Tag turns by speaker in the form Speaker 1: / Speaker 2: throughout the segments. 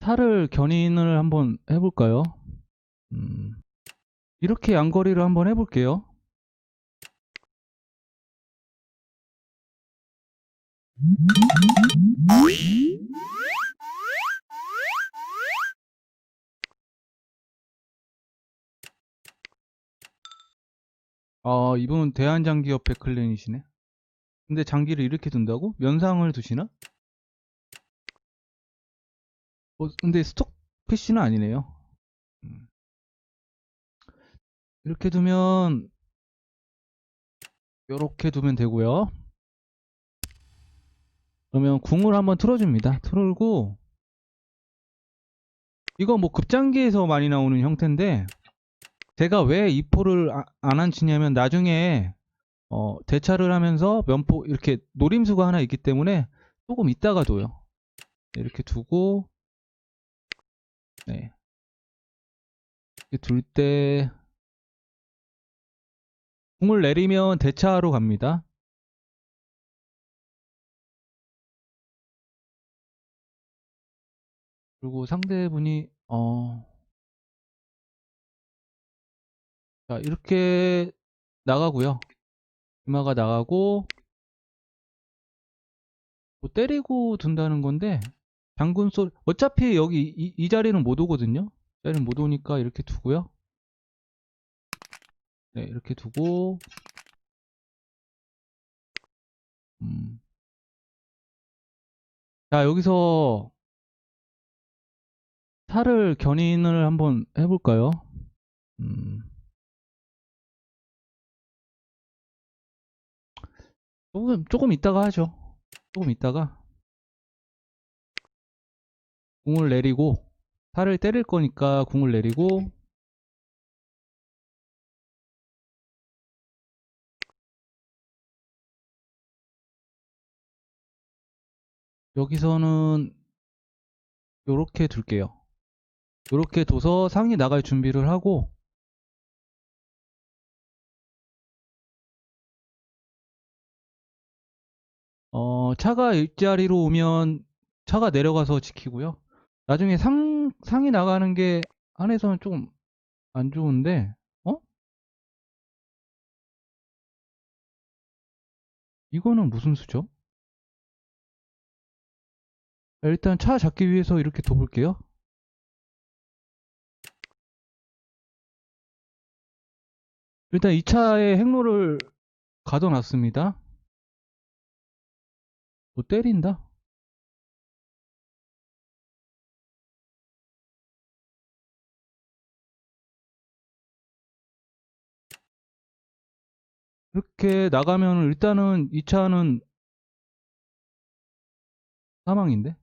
Speaker 1: 차를 견인을 한번 해볼까요? 음, 이렇게 양거리를 한번 해볼게요. 아, 이분은 대한장기협회 클랜이시네. 근데 장기를 이렇게 둔다고? 면상을 두시나? 어, 근데 스톡 PC는 아니네요. 음. 이렇게 두면 이렇게 두면 되고요. 그러면 궁을 한번 틀어줍니다. 틀고 이거 뭐 급장기에서 많이 나오는 형태인데 제가 왜 이 포를 아- 안 앉히냐면 나중에 어, 대차를 하면서 면포 이렇게 노림수가 하나 있기 때문에 조금 있다가 둬요. 네, 이렇게 두고 네. 둘때 궁을 내리면 대차로 갑니다. 그리고 상대분이 어, 자 이렇게 나가고요. 이마가 나가고 뭐 때리고 둔다는 건데 장군 소리 어차피 여기 이, 이 자리는 못 오거든요. 이 자리는 못 오니까 이렇게 두고요. 네 이렇게 두고 음. 자 여기서 차를 견인을 한번 해볼까요? 음. 조금 조금 이따가 하죠. 조금 이따가 궁을 내리고 살을 때릴 거니까 궁을 내리고 여기서는 요렇게 둘게요. 요렇게 둬서 상이 나갈 준비를 하고 어, 차가 일자리로 오면 차가 내려가서 지키고요. 나중에 상, 상이 나가는 게 안에서는 좀안 좋은데, 어? 이거는 무슨 수죠? 일단 차 잡기 위해서 이렇게 둬볼게요. 일단 이 차에 행로를 가둬놨습니다. 뭐 때린다? 이렇게 나가면 일단은 이 차는 사망인데?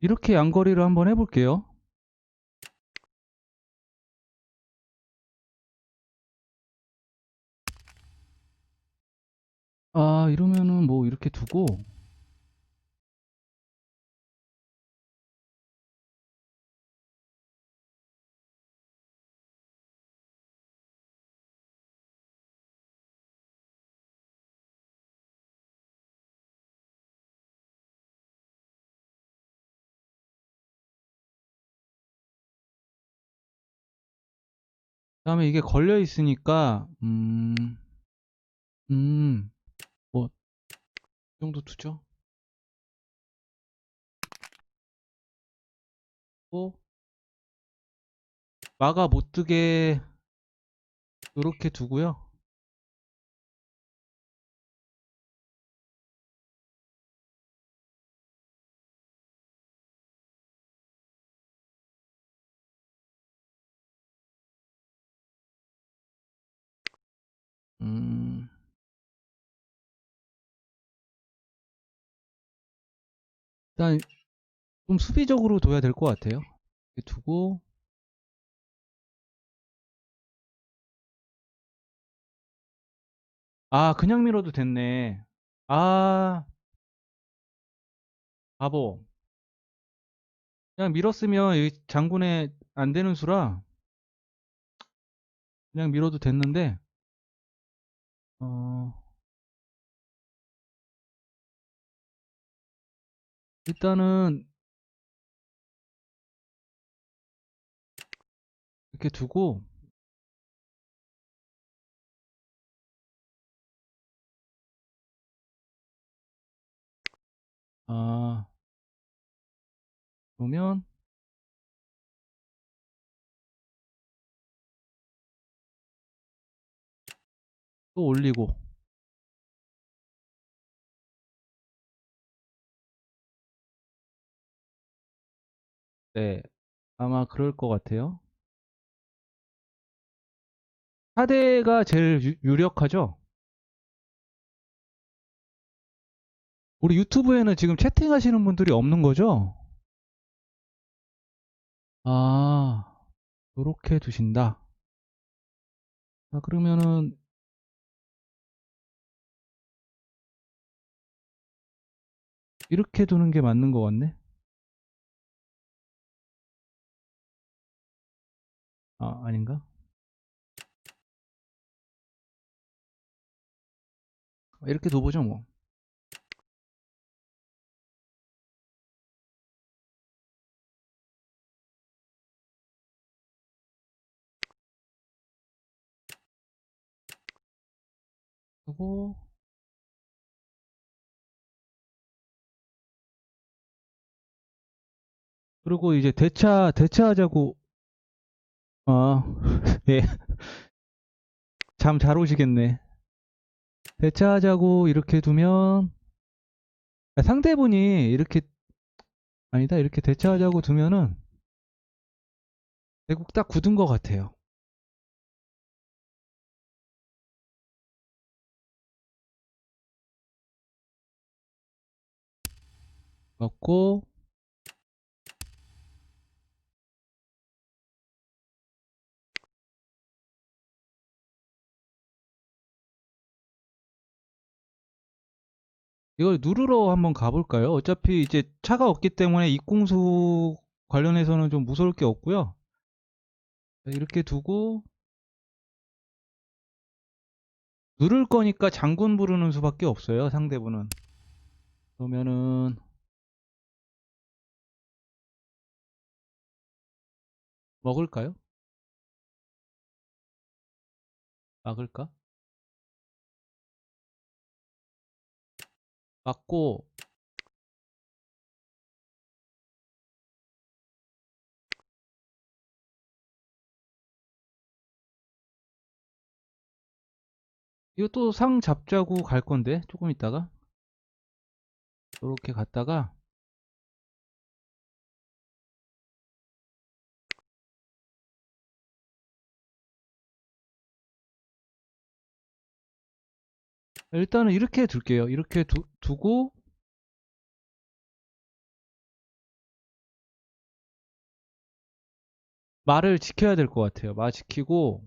Speaker 1: 이렇게 양거리를 한번 해볼게요. 아, 이러면은 뭐 이렇게 두고 다음에 이게 걸려 있으니까 음, 음, 뭐, 이 정도 두죠. 또, 마가 못 뜨게 이렇게 두고요. 음. 일단 좀 수비적으로 둬야 될 것 같아요. 두고 아 그냥 밀어도 됐네. 아 바보. 그냥 밀었으면 이 장군에 안 되는 수라 그냥 밀어도 됐는데 어. 일단은 이렇게 두고 아. 그러면 또 올리고 네 아마 그럴 것 같아요. 4대가 제일 유, 유력하죠? 우리 유튜브에는 지금 채팅하시는 분들이 없는 거죠? 아, 요렇게 두신다. 자, 그러면은, 이렇게 두는 게 맞는 것 같네? 아, 아닌가? 이렇게 둬보죠, 뭐. 하고, 그리고 이제 대차, 대차하자고, 아, 예. 잠 잘 오시겠네. 대차하자고 이렇게 두면, 아, 상대분이 이렇게, 아니다, 이렇게 대차하자고 두면은, 대국 딱 굳은 것 같아요. 먹고, 이걸 누르러 한번 가볼까요? 어차피 이제 차가 없기 때문에 입공수 관련해서는 좀 무서울 게 없고요. 자, 이렇게 두고 누를 거니까 장군 부르는 수밖에 없어요. 상대분은. 그러면은 먹을까요? 막을까? 이거 또상 잡자고 갈 건데 조금 있다가? 이렇게 갔다가 일단은 이렇게 둘게요. 이렇게 두, 두고 말을 지켜야 될 것 같아요. 말 지키고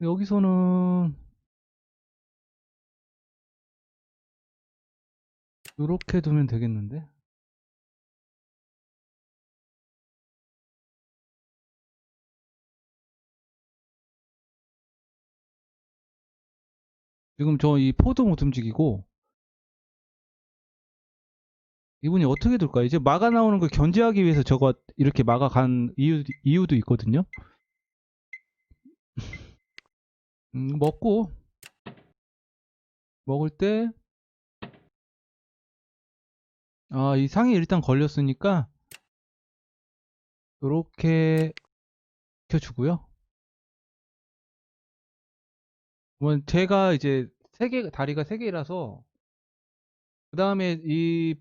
Speaker 1: 여기서는 이렇게 두면 되겠는데 지금 저 이 포도 못 움직이고 이분이 어떻게 둘까? 이제 막아 나오는 걸 견제하기 위해서 저거 이렇게 막아 간 이유, 이유도 있거든요. 음, 먹고 먹을 때 아, 이 상이 일단 걸렸으니까 이렇게 켜주고요. 뭐 제가 이제 세 개, 다리가 세 개라서 그 다음에 이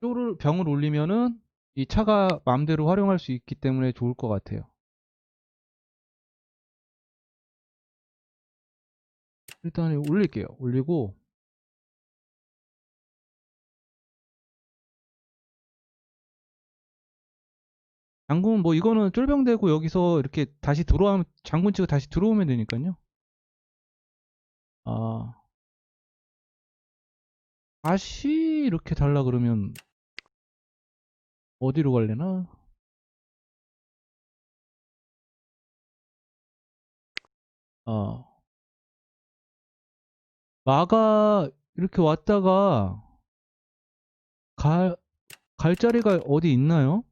Speaker 1: 뼈를 병을 올리면은 이 차가 마음대로 활용할 수 있기 때문에 좋을 것 같아요. 일단 올릴게요. 올리고 장군 뭐 이거는 쫄병되고 여기서 이렇게 다시 들어오면 장군 치고 다시 들어오면 되니까요. 아 다시 이렇게 달라 그러면 어디로 갈래나? 아 마가 이렇게 왔다가 갈, 갈 자리가 어디 있나요?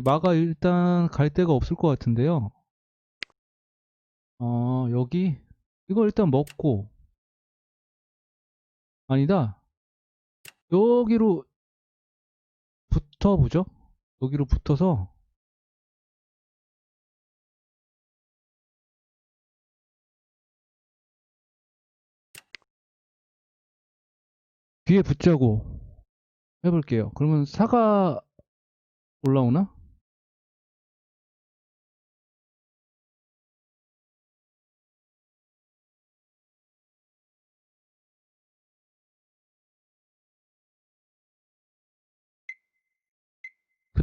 Speaker 1: 마가 일단 갈 데가 없을 것 같은데요. 어, 여기? 이거 일단 먹고. 아니다. 여기로 붙어보죠. 여기로 붙어서. 뒤에 붙자고 해볼게요. 그러면 사가 올라오나?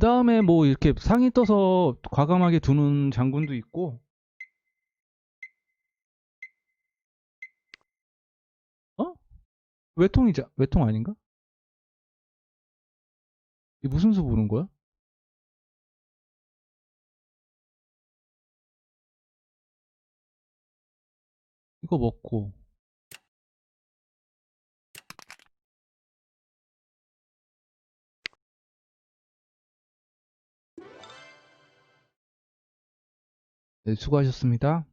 Speaker 1: 다음에 뭐 이렇게 상이 떠서 과감하게 두는 장군도 있고, 어? 외통이자, 외통 아닌가? 이 무슨 수 부른 거야? 이거 먹고. 네, 수고하셨습니다.